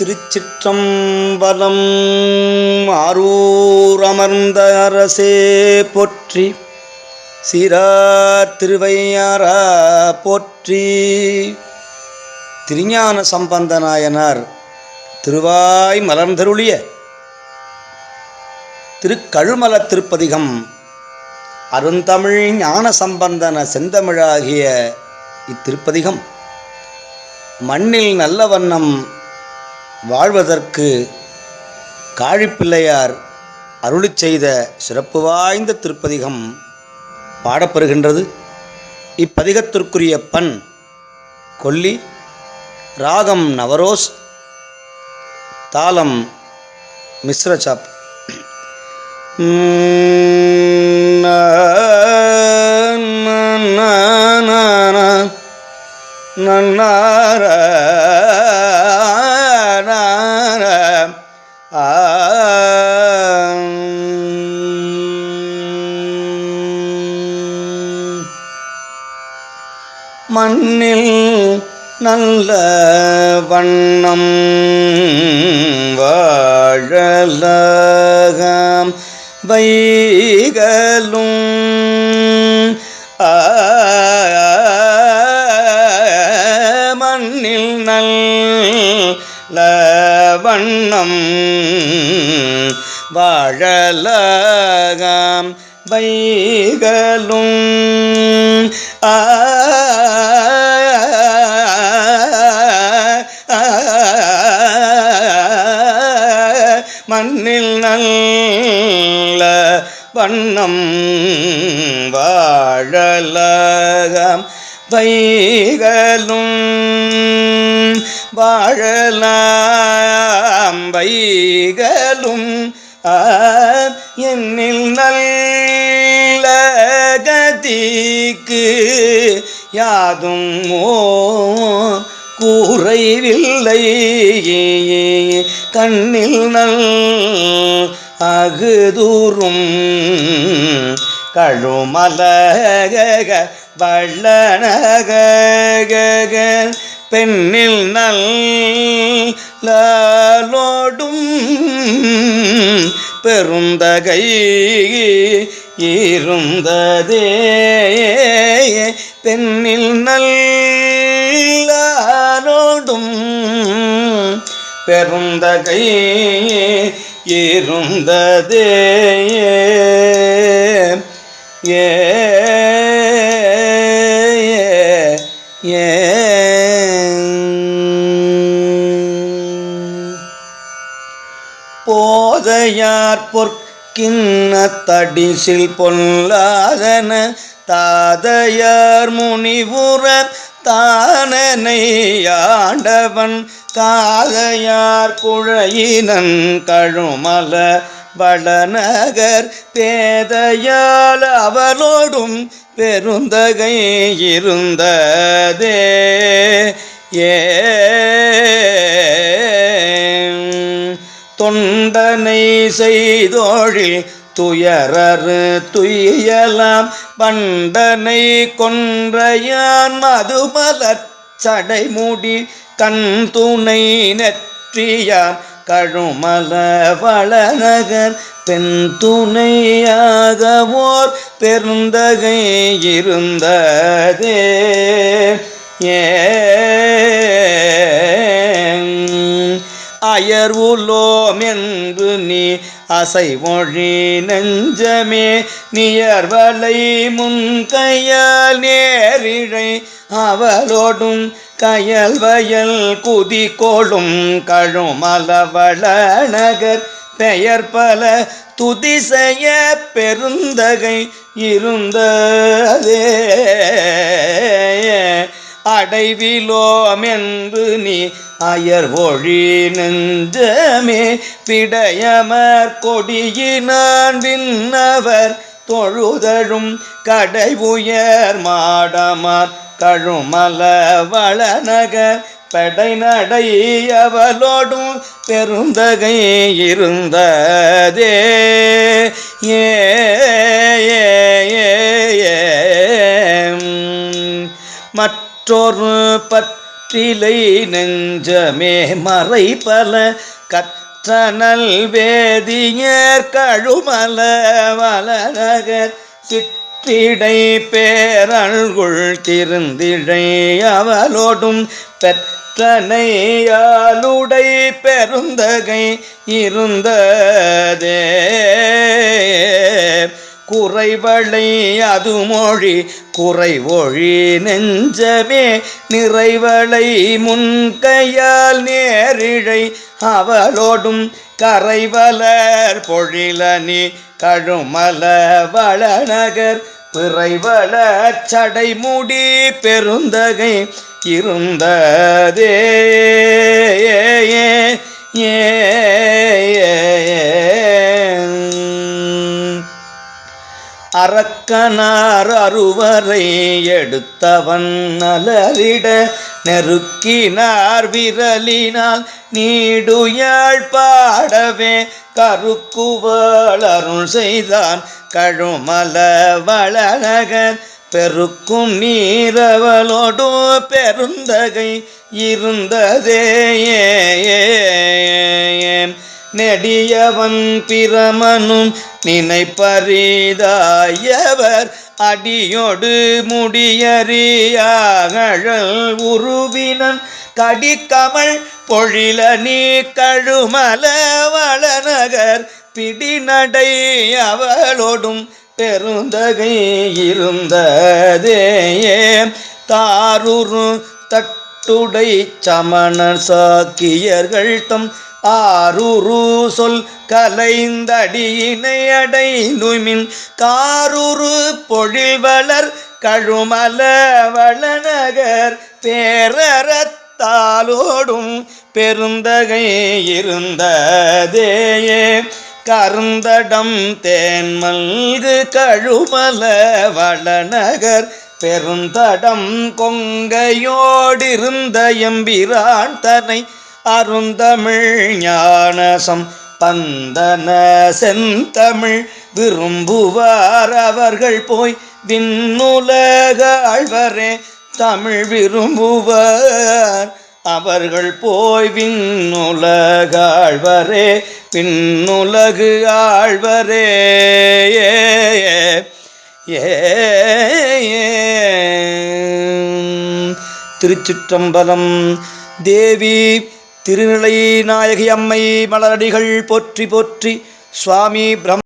திருச்சிற்றம்பலம் ஆரூர் அமர்ந்த அரசே போற்றி. சீரார் திருவையாரா போற்றி. திருஞான சம்பந்தநாயனார் திருவாய் மலர்ந்தருளிய திருக்கழுமல திருப்பதிகம். அருந்தமிழ் ஞான சம்பந்தன செந்தமிழாகிய இத்திருப்பதிகம். மண்ணில் நல்ல வண்ணம் வாழ்வதற்கு காழிப்பிள்ளையார் அருளிச் செய்த சிறப்பு வாய்ந்த திருப்பதிகம் பாடப்பெறுகின்றது இப்பதிகத்திற்குரிய பண் கொல்லி ராகம் நவரோஸ் தாளம் மிஸ்ரசாப் நன்னார மண்ணில் நல்ல வண்ணம் வாழலகம் வைகலும். மண்ணில் நல்ல வண்ணம் வாழலகம் வைகளும் ஆ மண்ணில் நல்ல வண்ணம் வாழலகம் வைகளும் வாழலாம் வைகளும் என்னில் நல்ல தீக்கு யாதும் ஓ கூறைவில்லை கண்ணில் நல் அகுதூரும் கழுமலக வள்ளனக பெண்ணில் நல் லாலோடும் பெருந்தகை இருந்ததே பெண்ணில் நல்லோடும் பெருந்தகை இருந்ததே ஏ. போ போதையார் பொற்கிண்ண பொல்லாதன தாதையார் முனிவுற தானனை ஆண்டவன் காதையார் குழையினன் கழுமல வளநகர் பேதையால் அவளோடும் பெருந்தகை இருந்ததே. ஏ தொண்டனை செய்தோழில் துயரறு துயலாம் பண்டனை கொன்றையான் மதுமலர் சடைமுடி கண் துணை நெற்றியான் கழுமல வளநகர் தென் துணையாகவோர் பெருந்தகை இருந்ததே. ஏ அயர்வுலோம் என்று நீ அசைமொழி நெஞ்சமே நியர்வலை முன்கையால் நேரிழை அவளோடும் கயல் வயல் குதி கோளும் கழுமலவள நகர் பெயர் பல துதிசெய பெருந்தகை இருந்ததே. அடைவிலோமென்று நீ அயர் ஒழி நெஞ்சமே பிடையமர் கொடியினான் விண்ணவர் தொழுதழும் கடை உயர் மாடமார் கழுமல வளநகர் படை நடை அவளோடும் பெருந்தகை இருந்ததே. ஏ ஏ, ஏ, ஏ, பற்றிலை நெஞ்சமே மறை பல கற்றனல் வேதியர் கழுமல வளநகர் சிற்றிடை பேரல்குள் திருந்திழை அவளோடும் பெற்றனையாலுடை பெருந்தகை இருந்ததே. குறைவளை அது மொழி குறைவொழி நெஞ்சமே நிறைவளை முன்கையால் நேரிழை அவளோடும் கரைவலர் பொழிலனி கழுமல வளநகர் பிறைவள சடைமுடி பெருந்தகை இருந்ததே ஏ அரக்கனார் அருவரை எடுத்தவன் நலரிட நெருக்கினார் விரலினால் நீடுயாழ் பாடவே கருக்குவள் அருள் செய்தான் கழுமல வளகன் பெருக்கும் நீரவளோடு பெருந்தகை இருந்ததே நெடியவன் திறமனும் நினைப்பரிதாயவர் அடியோடு முடியறியாகழல் உருவினன். கடிக்கமல் பொழில நீ கழுமல வளநகர். பிடிநடை அவளோடும் பெருந்தகை இருந்ததேயே. தாருரு தட்டுடை சமணர் சாக்கியர்கள் தம் ஆருரு சொல் கலைந்தடியினை அடைந்துமின் காருரு பொழில்வளர் கழுமல வளநகர் பேரறத்தாலோடும் பெருந்தகை இருந்ததேயே. கருந்தடம் தேன்மல்கு கழுமல வளநகர் பெருந்தடம் கொங்கையோடிருந்த எம்பிரான் தனை அருந்தமிழ் ஞானசம் பந்தன செந்தமிழ் விரும்புவார் அவர்கள் போய் விண்ணுலக ஆழ்வரே தமிழ் விரும்புவார். அவர்கள் போய் விண்ணுலக ஆழ்வரே பின்னுலகு ஆழ்வரே. ஏ. திருச்சிற்றம்பலம் தேவி திருநிலை நாயகி அம்மை மலரடிகள் போற்றி போற்றி சுவாமி பிரம்